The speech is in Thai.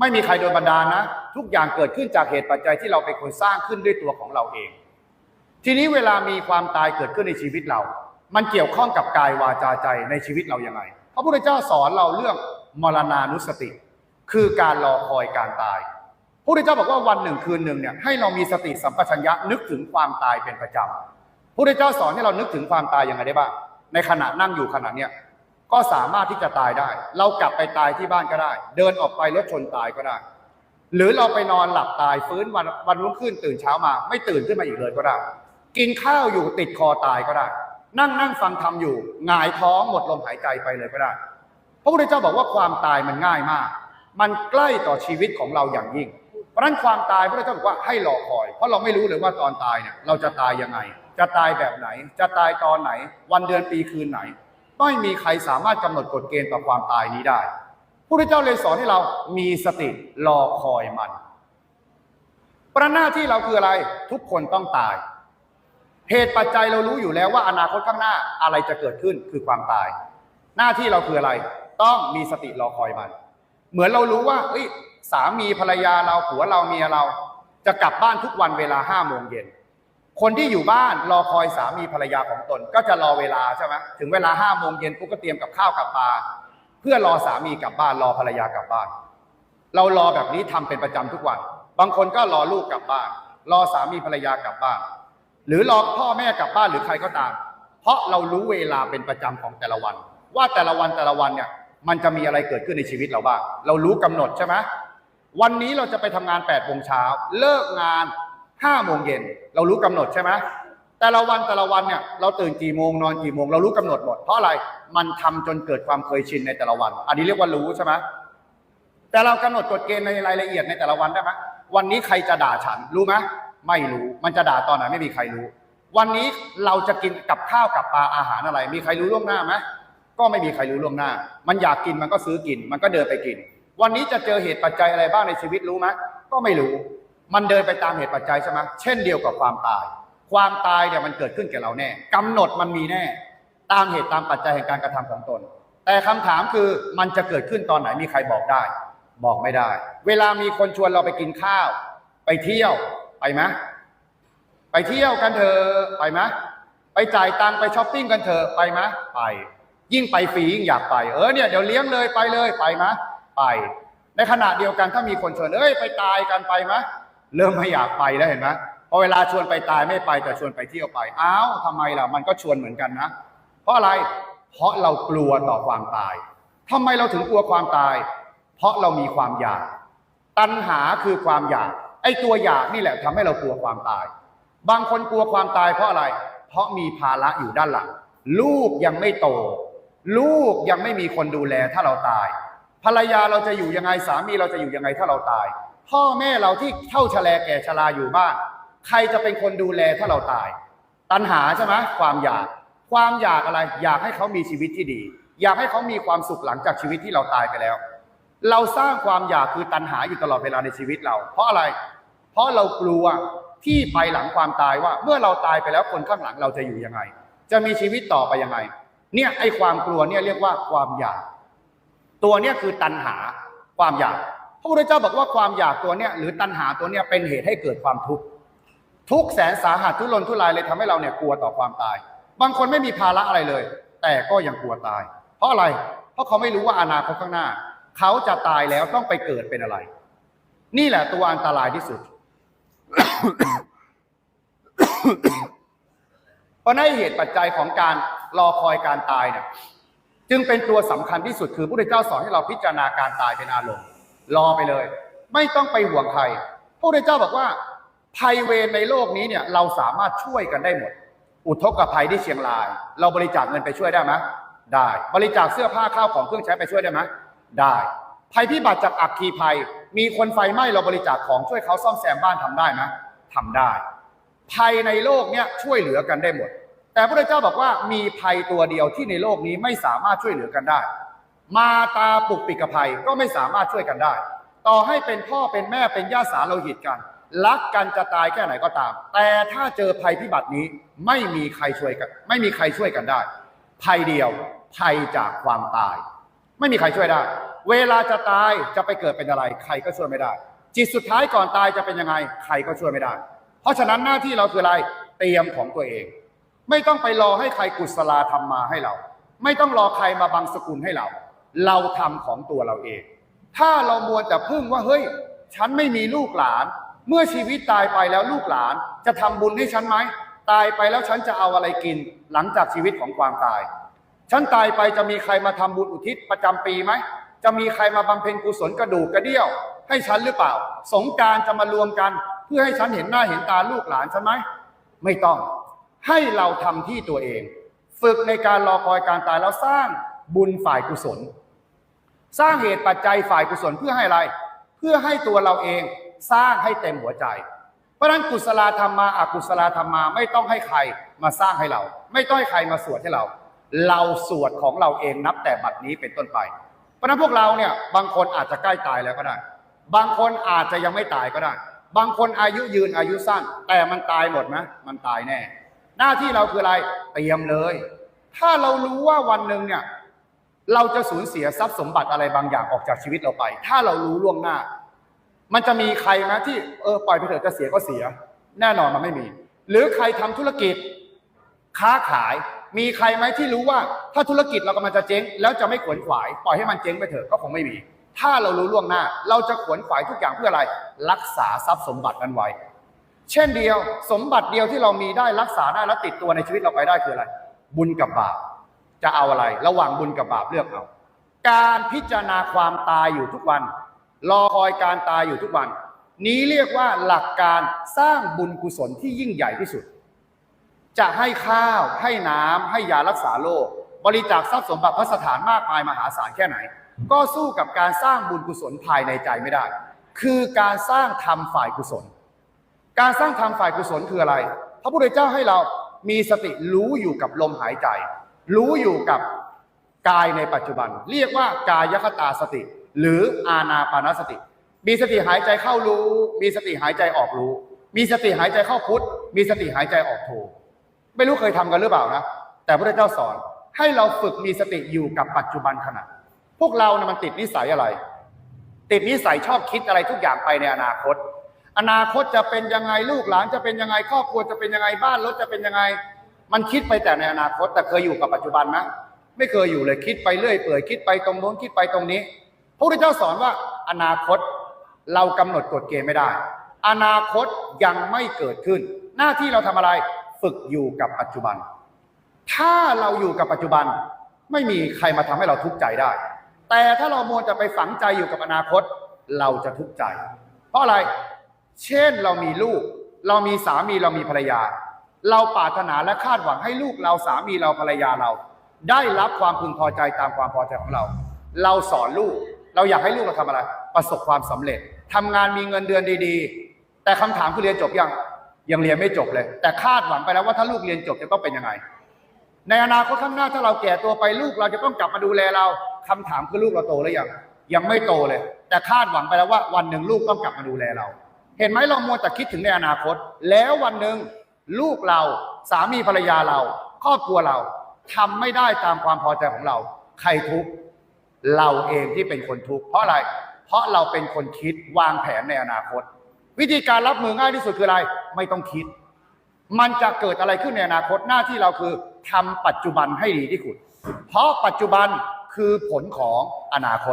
ไม่มีใครโดนบันดาลนะ ทุกอย่างเกิดขึ้นจากเหตุปัจจัยที่เราเป็นคนสร้างขึ้นด้วยตัวของเราเอง ทีนี้เวลามีความตายเกิดขึ้นในชีวิตเรา มันเกี่ยวข้องกับกายวาจาใจในชีวิตเราอยังไง พระพุทธเจ้าสอนเราเรื่องมรณานุสติ คือการรอคอยการตาย พระพุทธเจ้าบอกว่าวันหนึ่งคืนหนึ่งเนี่ยให้เรามีสติสัมปชัญญะนึกถึงความตายเป็นประจำพระพุทธเจ้าสอนให้เรานึกถึงความตายยังไงได้บ้างในขณะนั่งอยู่ขณะเนี้ย ก็สามารถที่จะตายได้ เรากลับไปตายที่บ้านก็ได้ เดินออกไปรถชนตายก็ได้ หรือเราไปนอนหลับตายฟื้นวันวันรุ่งขึ้นตื่นเช้ามา ไม่ตื่นขึ้นมาอีกเลยก็ได้ กินข้าวอยู่ติดคอตายก็ได้ นั่งนั่งฟังธรรมอยู่หงายท้องหมดลมหายใจไปเลยก็ได้ พระพุทธเจ้าบอกว่าความตายมันง่ายมาก มันใกล้ต่อชีวิตของเราอย่างยิ่ง เพราะนั้นความตายพระพุทธเจ้าบอกว่าให้รอคอย เพราะเราไม่รู้เลยว่าตอนตายเนี่ยเราจะตายยังไง จะตายแบบไหน จะตายตอนไหน วันเดือนปีคืนไหน ไม่มีใครสามารถกำหนดกฎเกณฑ์ต่อความตายนี้ได้พระเจ้าเลยสอนให้เรามีสติรอคอยมันประหน้าที่เราคืออะไรทุกคนต้องตาย เหตุปัจจัยเรารู้อยู่แล้วว่าอนาคตข้างหน้าอะไรจะเกิดขึ้นคือความตาย หน้าที่เราคืออะไร ต้องมีสติรอคอยมัน เหมือนเรารู้ว่าเอ้ยสามีภรรยาเราผัวเราเมียเราจะกลับบ้านทุกวันเวลาห้าโมงเย็น คนที่อยู่บ้านรอคอยสามีภรรยาของตน ก็จะรอเวลาใช่ไหมถึงเวลาห้าโมงเย็นปุ๊บก็เตรียมกับข้าวกับปลาเพื่อรอสามีกลับบ้านรอภรรยากลับบ้าน เรารอแบบนี้ทำเป็นประจำทุกวัน บางคนก็รอลูกกลับบ้าน รอสามีภรรยากลับบ้าน หรือรอพ่อแม่กลับบ้านหรือใครก็ตาม เพราะเรารู้เวลาเป็นประจำของแต่ละวัน ว่าแต่ละวันแต่ละวันเนี่ยมันจะมีอะไรเกิดขึ้นในชีวิตเราบ้าง เรารู้กำหนดใช่ไหมวันนี้เราจะไปทำงาน8ปดโมงเช้าเลิกงาน 5้าโมงเย็นเรารู้กำหนดใช่ไหมแต่ละวันแต่ละวันเนี่ยเราตื่นกี่โมงนอนกี่โมงเรารู้กำหนดหมดเพราะอะไรมันทำจนเกิดความเคยชินในแต่ละวัน อันนี้เรียกว่ารู้ใช่ไหมแต่เรากำหนดกฎเกณฑ์ในรายละเอียดในแต่ละวันได้ไหมวันนี้ใครจะด่าฉันรู้ไหมไม่รู้มันจะด่าตอนไหนไม่มีใครรู้ วันนี้เราจะกินกับข้าวกับปลาอาหารอะไร มีใครรู้ล่วงหน้าไหมก็ไม่มีใครรู้ล่วงหน้า มันอยากกินมันก็ซื้อกิน มันก็เดินไปกิน วันนี้จะเจอเหตุปัจจัยอะไรบ้างในชีวิตรู้ไหมก็ไม่รู้ มันเดินไปตามเหตุปัจจัยใช่ไหมเช่นเดียวกับความตาย ความตายเนี่ยมันเกิดขึ้นแก่เราแน่กำหนดมันมีแน่ ตามเหตุตามปัจจัยแห่งการกระทำของตน แต่คำถามคือมันจะเกิดขึ้นตอนไหนมีใครบอกได้ บอกไม่ได้ เวลามีคนชวนเราไปกินข้าว ไปเที่ยวไปไหมไปเที่ยวกันเถอะไปไหมไปจ่ายตังค์ไปช้อปปิ้งกันเถอะไปไหมไปยิ่งไปฟรียิ่งอยากไปเออเนี่ยเดี๋ยวเลี้ยงเลยไปเลยไปไหมไป ในขณะเดียวกันถ้ามีคนชวนเอ้ยไปตายกันไปไหม เริ่มไม่อยากไปแล้วเห็นไหมพอเวลาชวนไปตายไม่ไปแต่ชวนไปเที่ยวไปอ้าวทำไมล่ะมันก็ชวนเหมือนกันนะ เพราะอะไรเพราะเรากลัวต่อความตายทำไมเราถึงกลัวความตาย เพราะเรามีความอยาก ตัณหาคือความอยาก ไอ้ตัวอยากนี่แหละทำให้เรากลัวความตาย บางคนกลัวความตายเพราะอะไร เพราะมีภาระอยู่ด้านหลัง ลูกยังไม่โต ลูกยังไม่มีคนดูแลถ้าเราตาย ภรรยาเราจะอยู่ยังไงสามีเราจะอยู่ยังไงถ้าเราตาย พ่อแม่เราที่เท่าชะแลแก่ชราอยู่บ้านใครจะเป็นคนดูแลถ้าเราตาย ตัณหาใช่ไหมความอยาก ความอยากอะไร อยากให้เขามีชีวิตที่ดี อยากให้เขามีความสุขหลังจากชีวิตที่เราตายไปแล้ว เราสร้างความอยากคือตัณหาอยู่ตลอดเวลาในชีวิตเรา เพราะอะไร เพราะเรากลัวที่ไปหลังความตายว่า เมื่อเราตายไปแล้วคนข้างหลังเราจะอยู่ยังไง จะมีชีวิตต่อไปยังไง เนี่ยไอ้ความกลัวเนี่ยเรียกว่าความอยาก ตัวเนี่ยคือตัณหาความอยาก พระพุทธเจ้าบอกว่าความอยากตัวเนี่ยหรือตัณหาตัวเนี่ยเป็นเหตุให้เกิดความทุกข์ทุกแสนสาหัสทุรนทุรายเลยทำให้เราเนี่ยกลัวต่อความตาย บางคนไม่มีภาระอะไรเลย แต่ก็ยังกลัวตาย เพราะอะไร เพราะเขาไม่รู้ว่าอนาคตข้างหน้า เขาจะตายแล้วต้องไปเกิดเป็นอะไร นี่แหละตัวอันตรายที่สุด เพราะในนเหตุปัจจัยของการรอคอยการตายเนี่ยจึงเป็นตัวสำคัญที่สุดคือพระพุทธเจ้าสอนให้เราพิจารณาการตายเป็นอารมณ์ รอไปเลย ไม่ต้องไปห่วงใครพระพุทธเจ้าบอกว่าภัยเวรในโลกนี้เนี่ยเราสามารถช่วยกันได้หมด อุทกภัยที่เชียงราย เราบริจาคเงินไปช่วยได้ไหมได้ บริจาคเสื้อผ้าข้าวของเครื่องใช้ไปช่วยได้ไหมได้ ภัยพิบัติจากอัคคีภัย มีคนไฟไหม้เราบริจาคของช่วยเขาซ่อมแซมบ้านทำได้ไหมทำได้ ภัยในโลกเนี่ยช่วยเหลือกันได้หมด แต่พระเจ้าบอกว่ามีภัยตัวเดียวที่ในโลกนี้ไม่สามารถช่วยเหลือกันได้ มาตาปุกปิกภัยก็ไม่สามารถช่วยกันได้ ต่อให้เป็นพ่อเป็นแม่เป็นญาติสาโลหิตกัน รักกันจะตายแค่ไหนก็ตาม แต่ถ้าเจอภัยพิบัตินี้ไม่มีใครช่วยกัน ไม่มีใครช่วยกันได้ ภัยเดียวภัยจากความตาย ไม่มีใครช่วยได้ เวลาจะตายจะไปเกิดเป็นอะไร ใครก็ช่วยไม่ได้ จิตสุดท้ายก่อนตายจะเป็นยังไง ใครก็ช่วยไม่ได้ เพราะฉะนั้นหน้าที่เราคืออะไรเตรียมของตัวเอง ไม่ต้องไปรอให้ใครกุศลาทำมาให้เรา ไม่ต้องรอใครมาบังสกุลให้เรา เราทำของตัวเราเอง ถ้าเรามัวแต่พึ่งว่าเฮ้ย ฉันไม่มีลูกหลาน เมื่อชีวิตตายไปแล้วลูกหลาน จะทำบุญให้ฉันไหมตายไปแล้วฉันจะเอาอะไรกิน หลังจากชีวิตของความตาย ฉันตายไปจะมีใครมาทำบุญอุทิศประจำปีไหมจะมีใครมาบำเพ็ญกุศลกระดูกกระเดี่ยว ให้ฉันหรือเปล่า สงการจะมารวมกัน เพื่อให้ฉันเห็นหน้าเห็นตาลูกหลานฉันไหมไม่ต้อง ให้เราทำที่ตัวเอง ฝึกในการรอคอยการตายแล้วสร้าง บุญฝ่ายกุศล สร้างเหตุปัจจัยฝ่ายกุศลเพื่อให้อะไร เพื่อให้ตัวเราเองสร้างให้เต็มหัวใจ เพราะฉะนั้นกุศลธรรมมาอกุศลธรรมมาไม่ต้องให้ใครมาสร้างให้เรา ไม่ต้องให้ใครมาสวดให้เรา เราสวดของเราเองนับแต่บัดนี้เป็นต้นไป เพราะนั้นพวกเราเนี่ยบางคนอาจจะใกล้ตายแล้วก็ได้ บางคนอาจจะยังไม่ตายก็ได้ บางคนอายุยืนอายุสั้น แต่มันตายหมดไหมมันตายแน่ หน้าที่เราคืออะไรเตรียมเลย ถ้าเรารู้ว่าวันหนึ่งเนี่ย เราจะสูญเสียทรัพย์สมบัติอะไรบางอย่างออกจากชีวิตเราไป ถ้าเรารู้ล่วงหน้า มันจะมีใครไหมที่เออปล่อยไปเถอะจะเสียก็เสีย แน่นอนมันไม่มี หรือใครทำธุรกิจ ค้าขาย มีใครไหมที่รู้ว่า ถ้าธุรกิจเรากำลังจะเจ๊ง แล้วจะไม่ขวนขวาย ปล่อยให้มันเจ๊งไปเถอะก็คงไม่มี ถ้าเรารู้ล่วงหน้า เราจะขวนขวายทุกอย่างเพื่ออะไร รักษาทรัพย์สมบัตินั้นไว้ เช่นเดียว สมบัติเดียวที่เรามีได้รักษาได้และติดตัวในชีวิตเราไปได้คืออะไร บุญกับบาป จะเอาอะไร ระหว่างบุญกับบาปเลือกเอาการพิจารณาความตายอยู่ทุกวัน รอคอยการตายอยู่ทุกวัน นี้เรียกว่าหลักการสร้างบุญกุศลที่ยิ่งใหญ่ที่สุด จะให้ข้าวให้น้ำให้ยารักษาโรคบริจาคทรัพย์สมบัติพระสถานมากมายมหาศาลแค่ไหน ก็สู้กับการสร้างบุญกุศลภายในใจไม่ได้ คือการสร้างธรรมฝ่ายกุศล การสร้างธรรมฝ่ายกุศลคืออะไร พระพุทธเจ้าให้เรามีสติรู้อยู่กับลมหายใจ รู้อยู่กับกายในปัจจุบัน เรียกว่ากายคตาสติ หรืออานาปานสติ มีสติหายใจเข้ารู้ มีสติหายใจออกรู้ มีสติหายใจเข้าพุทธมีสติหายใจออกโทไม่รู้เคยทำกันหรือเปล่านะแต่พระเจ้าสอนให้เราฝึกมีสติอยู่กับปัจจุบันขณะ พวกเราเนี่ยมันติดนิสัยอะไร ติดนิสัยชอบคิดอะไรทุกอย่างไปในอนาคต อนาคตจะเป็นยังไงลูกหลานจะเป็นยังไงครอบครัวจะเป็นยังไงบ้านรถจะเป็นยังไง มันคิดไปแต่ในอนาคต แต่เคยอยู่กับปัจจุบันไหมไม่เคยอยู่เลยคิดไปเรื่อยเปื่อยคิดไปตรงโน้นคิดไปตรงนี้พระพุทธเจ้าสอนว่าอนาคตเรากำหนดกฎเกณฑ์ไม่ได้ อนาคตยังไม่เกิดขึ้น หน้าที่เราทำอะไรฝึกอยู่กับปัจจุบัน ถ้าเราอยู่กับปัจจุบัน ไม่มีใครมาทำให้เราทุกข์ใจได้ แต่ถ้าเรามัวจะไปฝังใจอยู่กับอนาคต เราจะทุกข์ใจ เพราะอะไร เช่นเรามีลูก เรามีสามีเรามีภรรยา เราปรารถนาและคาดหวังให้ลูกเราสามีเราภรรยาเรา ได้รับความพึงพอใจตามความพอใจของเรา เราสอนลูก เราอยากให้ลูกเราทำอะไร ประสบความสำเร็จทำงานมีเงินเดือนดีๆ แต่คำถามคือเรียนจบยังยังเรียนไม่จบเลย แต่คาดหวังไปแล้วว่าถ้าลูกเรียนจบจะต้องเป็นยังไง ในอนาคตข้างหน้าถ้าเราแก่ตัวไปลูกเราจะต้องกลับมาดูแลเราคำถามคือลูกเราโตหรือยังยังไม่โตเลย แต่คาดหวังไปแล้วว่าวันหนึ่งลูกต้องกลับมาดูแลเรา เห็นไหมเรามัวแต่คิดถึงในอนาคต แล้ววันหนึ่ง ลูกเราสามีภรรยาเรา ครอบครัวเราทำไม่ได้ตามความพอใจของเรา ใครทุกข์เราเองที่เป็นคนทุกข์เพราะอะไร เพราะเราเป็นคนคิดวางแผนในอนาคต วิธีการรับมือง่ายที่สุดคืออะไร ไม่ต้องคิด มันจะเกิดอะไรขึ้นในอนาคตหน้าที่เราคือทำปัจจุบันให้ดีที่สุด เพราะปัจจุบันคือผลของอนาคต